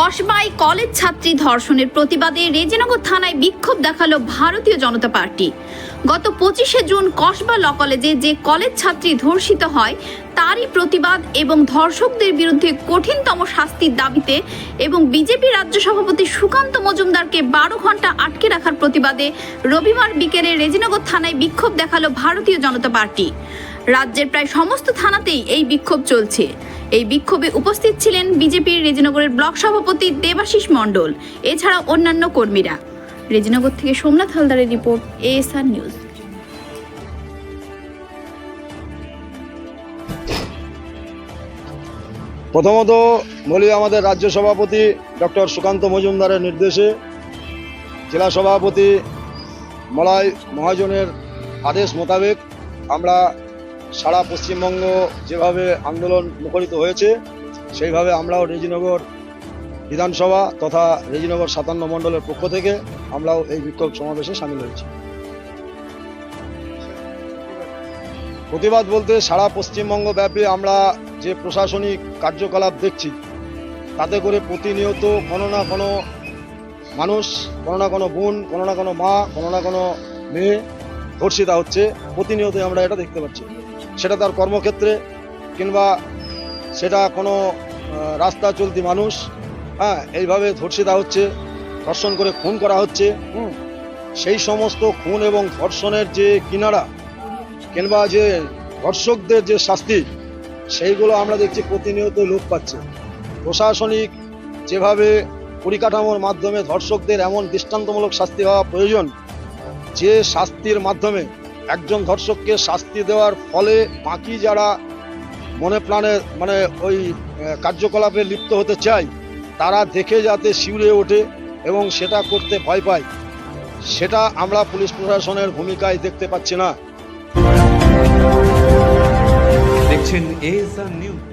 কসবাই college ছাত্রী ধর্ষণের প্রতিবাদে রেজিনগর থানায় বিক্ষোভ দেখাল ভারতীয় জনতা পার্টি। গত পঁচিশে জুন কসবা ল কলেজে যে কলেজ ছাত্রী ধর্ষিত হয়, তারই প্রতিবাদ এবং ধর্ষকদের বিরুদ্ধে কঠিনতম শাস্তির দাবিতে এবং বিজেপি রাজ্য সভাপতি সুকান্ত মজুমদারকে বারো ঘণ্টা আটকে রাখার প্রতিবাদে রবিবার বিকেলে রেজিনগর থানায় বিক্ষোভ দেখাল ভারতীয় জনতা পার্টি। রাজ্যের প্রায় সমস্ত থানাতেই এই বিক্ষোভ চলছে। এই বিক্ষোভে উপস্থিত ছিলেন বিজেপির রেজিনগরের ব্লক সভাপতি দেবাশিস মণ্ডল এছাড়া অন্যান্য কর্মীরা। রেজিনগর থেকে সোমনাথ হালদারের রিপোর্ট, এএসআর নিউজ। প্রথমত বলি আমাদের রাজ্য সভাপতি ডক্টর সুকান্ত মজুমদারের নির্দেশে জেলা সভাপতি মলয় মহাজনের আদেশ মোতাবেক আমরা সারা পশ্চিমবঙ্গ যেভাবে আন্দোলন মুখরিত হয়েছে, সেইভাবে আমরাও রেজিনগর বিধানসভা তথা রেজিনগর সাতান্ন মণ্ডলের পক্ষ থেকে আমরাও এই বিক্ষোভ সমাবেশে সামিল হয়েছি। প্রতিবাদ বলতে সারা পশ্চিমবঙ্গ ব্যাপী আমরা যে প্রশাসনিক কার্যকলাপ দেখছি, তাতে করে প্রতিনিয়ত কোনো না কোনো মানুষ, কোনো না কোনো বোন, কোনো না কোনো মা, কোনো না কোনো মেয়ে ধর্ষিতা হচ্ছে, প্রতিনিয়তই আমরা এটা দেখতে পাচ্ছি। সেটা তার কর্মক্ষেত্রে কিংবা সেটা কোনো রাস্তা চলতি মানুষ হ্যাঁ এইভাবে ধর্ষিতা হচ্ছে, ধর্ষণ করে খুন করা হচ্ছে সেই সমস্ত খুন এবং ধর্ষণের যে কিনারা কিংবা যে ধর্ষকদের যে শাস্তি, সেইগুলো আমরা দেখছি প্রতিনিয়ত লোপ পাচ্ছে। প্রশাসনিক যেভাবে পরিকাঠামোর মাধ্যমে ধর্ষকদের এমন দৃষ্টান্তমূলক শাস্তি হওয়া প্রয়োজন, যে শাস্তির মাধ্যমে একজন ধর্ষককে শাস্তি দেওয়ার ফলে বাকি যারা মনে প্রাণে মানে ওই কার্যকলাপে লিপ্ত হতে চায়, তারা দেখে যাতে শিউরে ওঠে এবং সেটা করতে ভয় পায়। সেটা আমরা পুলিশ প্রশাসনের ভূমিকায় দেখতে পাচ্ছি না। দেখছেন নিউজ